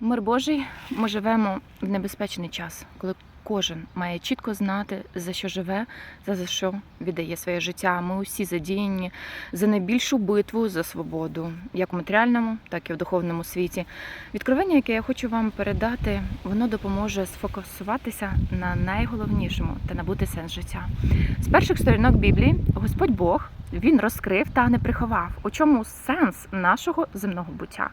Мир Божий, ми живемо в небезпечний час, коли кожен має чітко знати, за що живе, за що віддає своє життя. Ми усі задіяні за найбільшу битву за свободу, як у матеріальному, так і в духовному світі. Відкровення, яке я хочу вам передати, воно допоможе сфокусуватися на найголовнішому та набути сенс життя. З перших сторінок Біблії Господь Бог він розкрив та не приховав, у чому сенс нашого земного буття.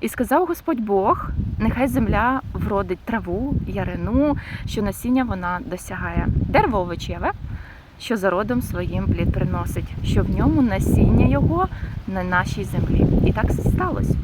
І сказав Господь Бог: нехай земля вродить траву, ярину, що насіння вона досягає, дерево овочеве, що за родом своїм плід приносить, що в ньому насіння його на нашій землі. І так сталося.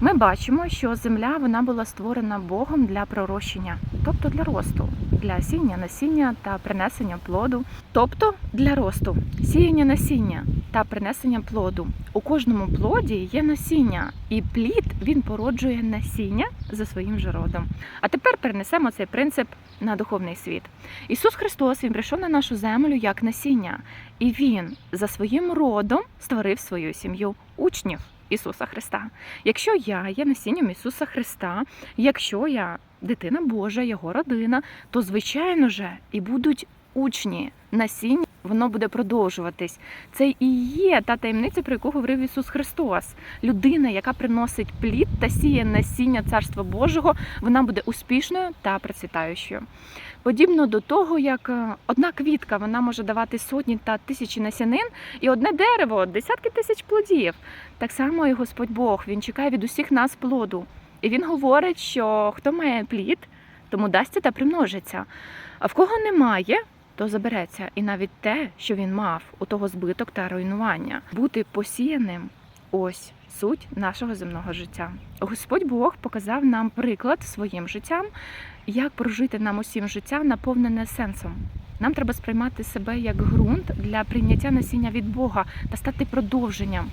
Ми бачимо, що земля вона була створена Богом для пророщення, тобто для росту, для сіння, насіння та принесення плоду, тобто для росту, сіяння насіння та принесення плоду. У кожному плоді є насіння, і плід він породжує насіння за своїм же родом. А тепер перенесемо цей принцип на духовний світ. Ісус Христос він прийшов на нашу землю як насіння, і Він за своїм родом створив свою сім'ю учнів. Ісуса Христа. Якщо я є насінням Ісуса Христа, якщо я дитина Божа, Його родина, то звичайно же і будуть учні насіння, воно буде продовжуватись. Це і є та таємниця, про яку говорив Ісус Христос. Людина, яка приносить плід та сіє насіння Царства Божого, вона буде успішною та процвітаючою. Подібно до того, як е, одна квітка вона може давати сотні та тисячі насінин, і одне дерево десятки тисяч плодів. Так само і Господь Бог він чекає від усіх нас плоду. І він говорить, що хто має плід, тому дасться та примножиться. А в кого немає, то забереться. І навіть те, що він мав, у того збиток та руйнування, бути посіяним. Ось суть нашого земного життя. Господь Бог показав нам приклад своїм життям, як прожити нам усім життя, наповнене сенсом. Нам треба сприймати себе як ґрунт для прийняття насіння від Бога та стати продовженням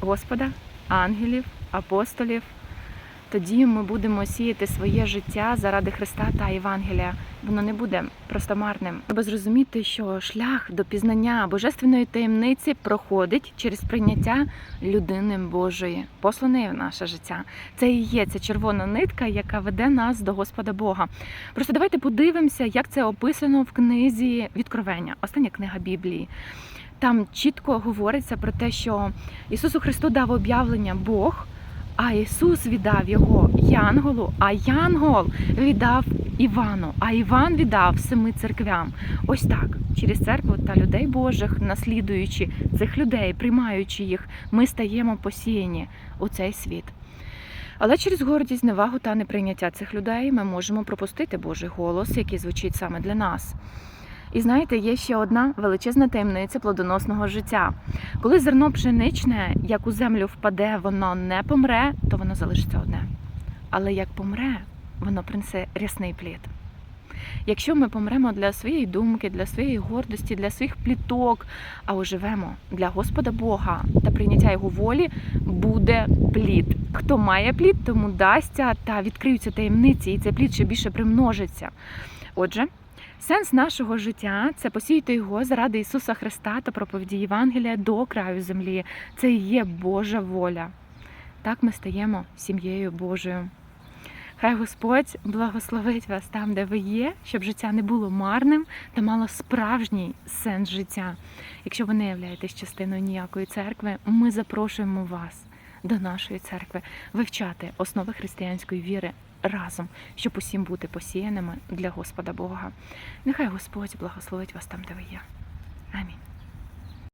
Господа, ангелів, апостолів. Тоді ми будемо сіяти своє життя заради Христа та Євангелія. Воно не буде просто марним. Треба зрозуміти, що шлях до пізнання божественної таємниці проходить через прийняття людини Божої, посланої в наше життя. Це і є ця червона нитка, яка веде нас до Господа Бога. Просто давайте подивимося, як це описано в книзі Відкровення, остання книга Біблії. Там чітко говориться про те, що Ісусу Христу дав об'явлення Бог. А Ісус віддав його Янголу, а Янгол віддав Івану, а Іван віддав семи церквям. Ось так, через церкву та людей Божих, наслідуючи цих людей, приймаючи їх, ми стаємо посіяні у цей світ. Але через гордість, невагу та неприйняття цих людей ми можемо пропустити Божий голос, який звучить саме для нас. І знаєте, є ще одна величезна таємниця плодоносного життя. Коли зерно пшеничне, як у землю впаде, воно не помре, то воно залишиться одне. Але як помре, воно принесе рясний плід. Якщо ми помремо для своєї думки, для своєї гордості, для своїх пліток, а оживемо для Господа Бога та прийняття Його волі, буде плід. Хто має плід, тому дасться та відкриються таємниці, і цей плід ще більше примножиться. Отже. Сенс нашого життя це посіяти його заради Ісуса Христа та проповіді Євангелія до краю землі. Це і є Божа воля. Так ми стаємо сім'єю Божою. Хай Господь благословить вас там, де ви є, щоб життя не було марним та мало справжній сенс життя. Якщо ви не являєтесь частиною ніякої церкви, ми запрошуємо вас до нашої церкви вивчати основи християнської віри разом, щоб усім бути посіяними для Господа Бога. Нехай Господь благословить вас там, де ви є. Амінь.